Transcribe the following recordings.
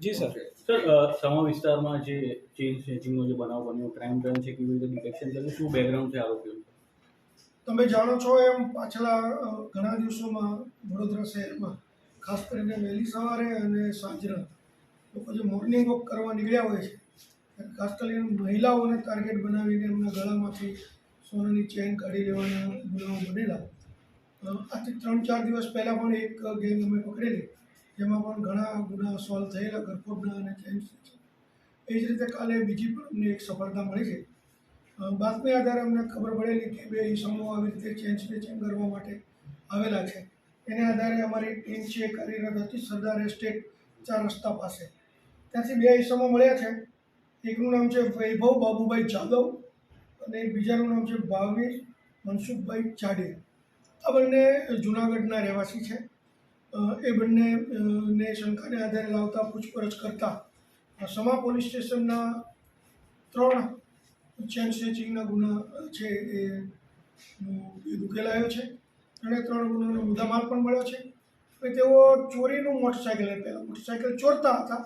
જી sir. Sir સમા વિસ્તારમાં જે chain સ્નેચિંગનો જે બનાવ બન્યો ક્રાઇમ બ્રાન્ચ છે કેવી રીતે ડિટેક્શન કર્યું શું બેકગ્રાઉન્ડ છે આરોપીઓનું તમે જાણો છો એમ પાછલા ઘણા દિવસોમાં વડોદરા શહેરમાં ખાસ કરીને વહેલી સવારે અને સાંજના લોકો જે મોર્નિંગ વોક કરવા નીકળ્યા હોય છે ખાસ કરીને મહિલાઓને ટાર્ગેટ બનાવીને એમના ગળામાંથી સોનાની ચેન કાઢી લેવાના ગુનાઓ બનેલા. આજથી ત્રણ ચાર દિવસ પહેલાં પણ એક ગેંગ અમે પકડેલી. જેમાં પણ ઘણા ગુના સોલ્વ થયેલા ગરફોડના અને ચેન એ જ રીતે કાલે બીજી પણ અમને એક સફળતા મળી છે બાતમી આધારે અમને ખબર પડેલી કે બે ઈસમો આવી રીતે ચેન સ્નેચિંગ કરવા માટે આવેલા છે. એને આધારે અમારી ટીમ છે, કાર્યરત હતી સરદાર એસ્ટેટ ચાર રસ્તા પાસે. ત્યાંથી બે ઈસમો મળ્યા છે. એકનું નામ છે વૈભવ બાબુભાઈ જાદવ અને બીજાનું નામ છે ભાવેશ મનસુખભાઈ ચાડે આ બંને જુનાગઢના રહેવાસી છે. એ બંને ને શંકાને આધારે લાવતા પૂછપરછ કરતા સમા પોલીસ સ્ટેશનના ત્રણ ચેન સ્નેચિંગના ગુના છે એ ઉકેલાયો છે. ત્રણે ત્રણ ગુનાનો મુદ્દામાલ પણ મળ્યો છે. તેઓ ચોરીનું મોટરસાઇકલ પહેલાં મોટરસાઇકલ ચોરતા હતા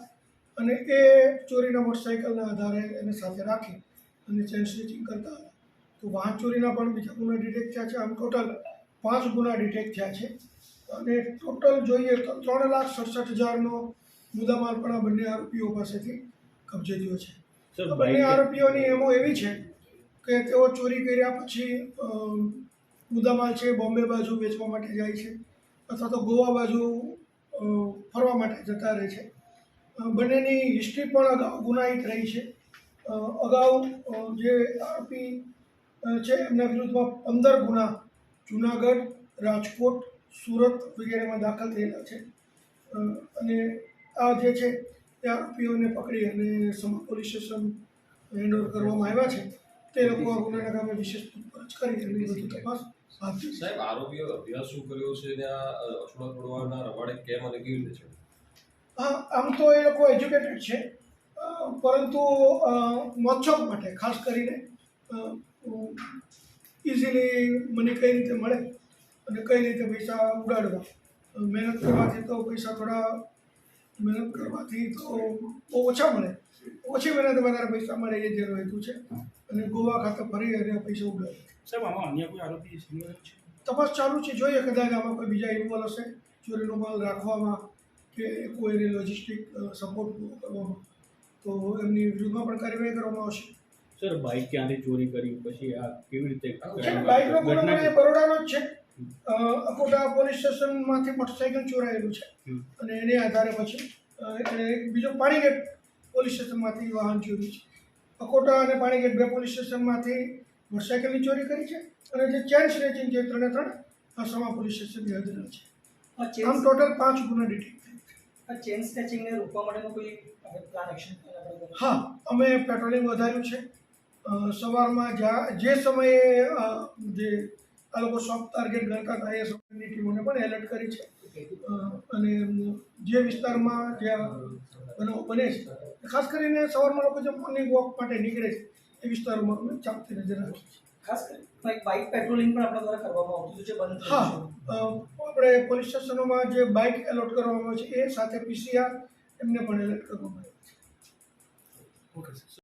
અને એ ચોરીના મોટરસાઇકલના આધારે એને સાથે રાખી અને ચેન સ્નેચિંગ કરતા હતા. તો વાહન ચોરીના પણ બીજા ગુના ડિટેક્ટ થયા છે. આમ ટોટલ પાંચ ગુના ડિટેક્ટ થયા છે. અને ટોટલ જોઈએ તો ત્રણ લાખ સડસઠ હજારનો મુદ્દામાલ પણ આ બંને આરોપીઓ પાસેથી કબજે થયો છે. બંને આરોપીઓની એમો એવી છે કે તેઓ ચોરી કર્યા પછી મુદ્દામાલ છે બોમ્બે બાજુ વેચવા માટે જાય છે અથવા તો ગોવા બાજુ ફરવા માટે જતા રહે છે. બંનેની હિસ્ટ્રી પણ અગાઉ ગુનાહિત રહી છે. અગાઉ જે આરોપી છે એમના વિરુદ્ધમાં પંદર ગુના જુનાગઢ રાજકોટ સુરત વગેરેમાં દાખલ થયેલા છે. અને આ જે છે તે આરોપીઓને પકડી અને સમા પોલીસ સ્ટેશન હેન્ડઓવર કરવામાં આવ્યા છે. તે લોકો આ ગુનાના કામે વિશેષ પૂછપરછ કરી અને વધુ તપાસ. સાહેબ આરોપીઓ અભ્યાસ શું કર્યો છે ને આ અછડો તોડવાના રવાડે કેમ અને કેવી રીતે છે? હા આમ તો એ લોકો એજ્યુકેટેડ છે પરંતુ મોજશોખ માટે ખાસ કરીને ઇઝીલી મને કઈ રીતે મળે? અને કઈ રીતે પૈસા ઉડાડવા? મહેનત કરવાથી તો પૈસા થોડા મહેનત કરવાથી તો બહુ ઓછા મળે. ઓછી મહેનત વધારે પૈસા મળે એ જેનો હેતુ છે. અને ગોવા ખાતે ફરી અને પૈસા ઉડાડે. સાહેબ આમાં અન્ય કોઈ આરોપી છે? તપાસ ચાલુ છે. જોઈએ કદાચ આમાં કોઈ બીજા ઇન્વોલ્વ હશે. ચોરીનો માલ રાખવામાં કે કોઈને લોજિસ્ટિક સપોર્ટ પૂરો કરવામાં. તો એમની વિરુદ્ધમાં પણ કાર્યવાહી કરવામાં આવશે. સર બાઇક ક્યાંથી ચોરી કરી? પછી આ કેવી રીતે બાઇકનો ગુનો બરોડાનો જ છે. અકોટા પોલીસ સ્ટેશનમાંથી મોટરસાઇકલ ચોરાયેલું છે. અને એને આધારે પછી એણે બીજો પાણીગેટ પોલીસ સ્ટેશનમાંથી વાહન ચોર્યું છે. અકોટા અને પાણીગેટ બે પોલીસ સ્ટેશનમાંથી મોટરસાઇકલની ચોરી કરી છે અને જે ચેન સ્નેચિંગ છે ત્રણે ત્રણ આ સમા પોલીસ સ્ટેશનની હદના છે. આ આમ ટોટલ પાંચ ગુના ડિટેક્ટ થયા આ ચેન સ્નેચિંગને રોકવા માટેનો કોઈ પ્લાન એક્શન હા અમે પેટ્રોલિંગ વધાર્યું છે. સવારમાં જ્યાં જે સમયે જે આ લોકો સોફ્ટ ટાર્ગેટ ગણતા હતા એ સમયની ટીમોને પણ એલર્ટ કરી છે. અને જે વિસ્તારમાં જ્યાં બનાવ બને છે. ખાસ કરીને સવારમાં લોકો જે મોર્નિંગ વોક માટે નીકળે છે એ વિસ્તારોમાં અમે ચાપતી નજર રાખીએ છીએ. ખાસ કરીને એક બાઇક પેટ્રોલિંગ પણ આપણા દ્વારા કરવામાં આવતું છે જે બંધ હા આપણે પોલીસ સ્ટેશનોમાં જે બાઇક એલોટ કરવામાં આવે છે એ સાથે પીસીઆર એમને પણ એલર્ટ કરવામાં આવે છે. Okay sir